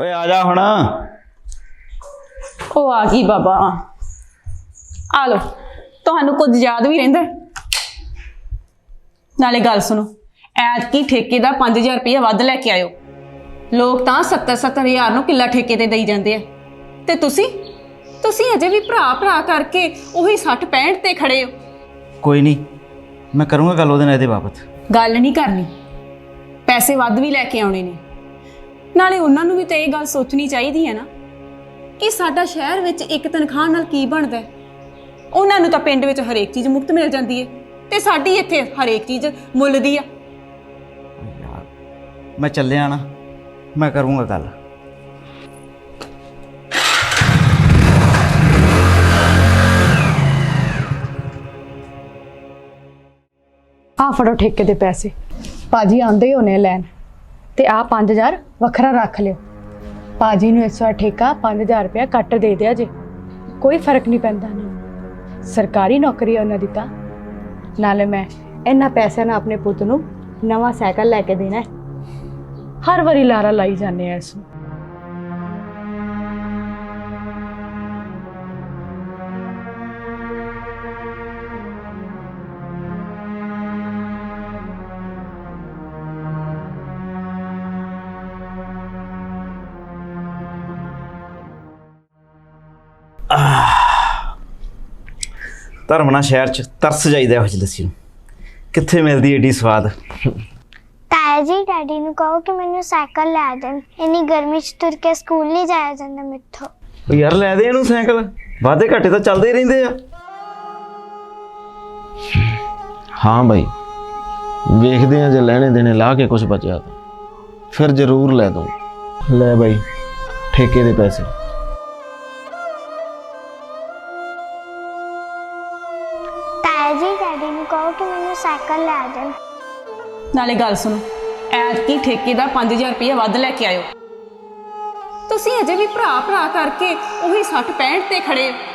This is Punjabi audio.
ਓਏ ਆ ਜਾ ਹੁਣ। ਉਹ ਆ ਗਈ ਬਾਬਾ। ਆ ਲੋ ਤੁਹਾਨੂੰ ਕੁਝ ਯਾਦ ਵੀ ਰਹਿੰਦਾ? ਨਾਲੇ ਗੱਲ ਸੁਣੋ ਐਤਕੀ ਠੇਕੇ ਦਾ 5000 ਰੁਪਏ ਵੱਧ ਲੈ ਕੇ ਆਇਓ। ਲੋਕ ਤਾਂ 70 70000 ਨੂੰ ਕਿੱਲਾ ਠੇਕੇ ਤੇ ਦੇਈ ਜਾਂਦੇ ਆ। ਤੇ ਤੁਸੀਂ? ਤੁਸੀਂ ਅਜੇ ਵੀ ਭਰਾ ਭਰਾ ਕਰਕੇ ਉਹੀ 60 65 ਤੇ ਖੜੇ ਹੋ। ਕੋਈ ਨਹੀਂ ਮੈਂ ਕਰੂੰਗਾ ਗੱਲ ਉਹਦੇ ਨਾਲ ਇਹਦੇ ਬਾਬਤ। ਗੱਲ ਨਹੀਂ ਕਰਨੀ। ਪੈਸੇ ਵੱਧ ਵੀ ਲੈ ਕੇ ਆਉਣੇ ਨੇ। ਨਾਲੇ ਉਹਨਾਂ ਨੂੰ ਵੀ ਤਾਂ ਇਹ ਗੱਲ ਸੋਚਣੀ ਚਾਹੀਦੀ ਹੈ ਨਾ। ਕਿ ਸਾਡਾ ਸ਼ਹਿਰ ਵਿੱਚ ਇੱਕ ਤਨਖਾਹ ਨਾਲ ਕੀ ਬਣਦਾ ਹੈ? ਉਹਨਾਂ ਨੂੰ ਤਾਂ ਪਿੰਡ ਵਿੱਚ ਹਰੇਕ ਚੀਜ਼ ਮੁਫਤ ਮਿਲ ਜਾਂਦੀ ਹੈ ਤੇ ਸਾਡੀ ਇੱਥੇ ਹਰੇਕ ਚੀਜ਼ ਮੁੱਲ ਦੀ ਆ। ਯਾਰ ਮੈਂ ਚੱਲਿਆ ਨਾ ਮੈਂ ਕਰੂੰਗਾ ਗੱਲ। ਆ ਫੜੋ ਠੇਕੇ ਦੇ ਪੈਸੇ। ਪਾਜੀ ਆਂਦੇ ਹੀ ਹੋਣੇ ਲੈਣ। ਤੇ ਆ 5000 ਵੱਖਰਾ ਰੱਖ ਲਿਓ। ਪਾਜੀ ਨੂੰ ਇਸ ਵਾਰ ਠੇਕਾ 5000 ਰੁਪਇਆ ਕੱਟ ਦੇ ਦਿਆ ਜੇ। ਕੋਈ ਫ਼ਰਕ ਨਹੀਂ ਪੈਂਦਾ ਨਾ। ਸਰਕਾਰੀ ਨੌਕਰੀ ਹੈ ਉਹਨਾਂ ਦੀ ਤਾਂ। ਨਾਲੇ ਮੈਂ ਇੰਨਾ ਪੈਸਿਆਂ ਨਾਲ ਆਪਣੇ ਪੁੱਤ ਨੂੰ ਨਵਾਂ ਸਾਈਕਲ ਲੈ ਕੇ ਦੇਣਾ ਹਰ ਵਾਰੀ ਲਾਰਾ ਲਾਈ ਜਾਂਦੇ ਆ ਇਸ ਨੂੰ। ਧਰਮਣਾ ਸ਼ਹਿਰ ਚ ਤਰਸ ਜਾਈਦਾ ਇਹੋ ਜਿਹੀ ਲੱਸੀ ਨੂੰ। ਕਿੱਥੇ ਮਿਲਦੀ ਏਡੀ ਸਵਾਦ? ਤਾਇਆ ਜੀ ਡੈਡੀ ਨੂੰ ਕਹੋ ਕਿ ਮੈਨੂੰ ਸਾਈਕਲ ਲੈ ਦੇਣ। ਇੰਨੀ ਗਰਮੀ 'ਚ ਤੁਰ ਕੇ ਸਕੂਲ ਨਹੀਂ ਜਾਇਆ ਜਾਂਦਾ ਮੈਥੋਂ ਯਾਰ ਲੈ ਦੇ ਇਹਨੂੰ ਸਾਈਕਲ। ਵਾਧੇ ਘਾਟੇ ਤਾਂ ਚੱਲਦੇ ਹੀ ਰਹਿੰਦੇ ਆ। ਹਾਂ ਭਾਈ ਵੇਖਦੇ ਆ ਜੇ ਲੈਣੇ ਦੇਣੇ ਲਾ ਕੇ ਕੁਝ ਬਚਿਆ ਤਾਂ। ਫਿਰ ਜ਼ਰੂਰ ਲੈ ਦੂੰ ਲੈ ਭਾਈ ਠੇਕੇ ਦੇ ਪੈਸੇ। ਤਾਇਆ ਜੀ ਡੈਡੀ ਨੂੰ ਕਹੋ ਕਿ ਮੈਨੂੰ ਸਾਈਕਲ ਲੈ ਦੇਣ ਨਾਲੇ ਗੱਲ ਸੁਣੋ, ਐਤਕੀ ਠੇਕੇ ਦਾ 5000 ਰੁਪਏ ਵੱਧ ਲੈ ਕੇ ਆਇਓ। ਤੁਸੀਂ ਅਜੇ ਵੀ ਭਰਾ ਭਰਾ ਕਰਕੇ ਉਹੀ 60 65 ਤੇ ਖੜੇ ਹੋ।